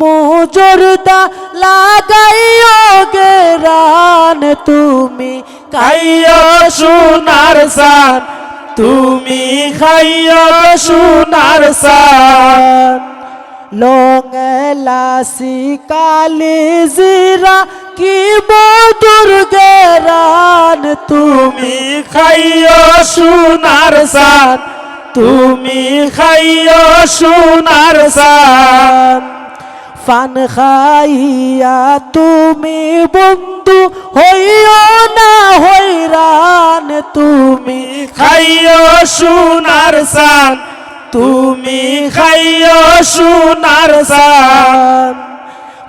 মুজুরদা লাগাইও গেরান তুমি খাইয় সোনার সান তুমি খাইয় সোনার সান লঙেলাসি কালি জিরা, কি মধুর গেরান তুমি খাইয় সোনার সান তুমি খাইয় সোনার সান ফান খাইয়া তুমি বন্ধু হইও না হইরান, তুমি খাইয় সোনার সান তুমি খাইয় সোনার সান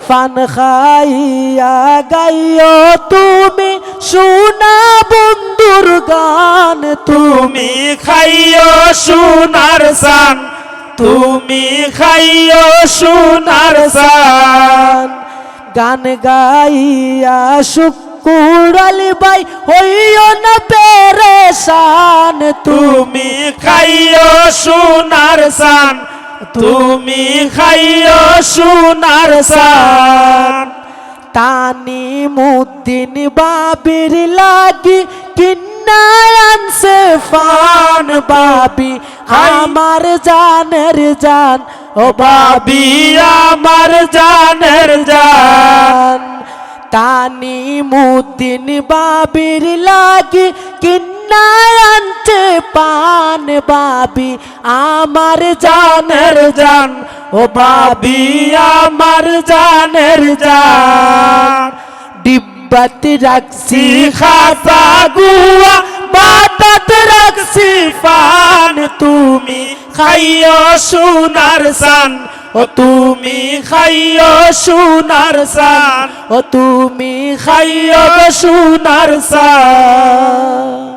ফান খাইয়া গাইও তুমি সোনা বন্ধুর গান, তুমি খাইয় সোনার সান তুমি খাইয় সোনার সান গান গাইয়া শুকুরালি বাই, হইও না পেরেশান। তুমি খাইয় সোনার সান তুমি খাইয় সোনার সান তানি মুদ্দিন বাবির লাগি কিন্না আনছে ফান। বাবি আমার জানের জান, ও বাবি আমার জানের জান। তানি মুদ্দিন বাবির লাগি কিন্না আনছে পান বাবি। আমার জানের জান, ও বাবি আমার জানের জান। ডিব্বাতে রাখছি, খাতা গুয়া, বাটাত রাখছি পান তুমি খাইয় সোনার সান ও তুমি খাইয় সোনার সান ও তুমি খাইয় সোনার সান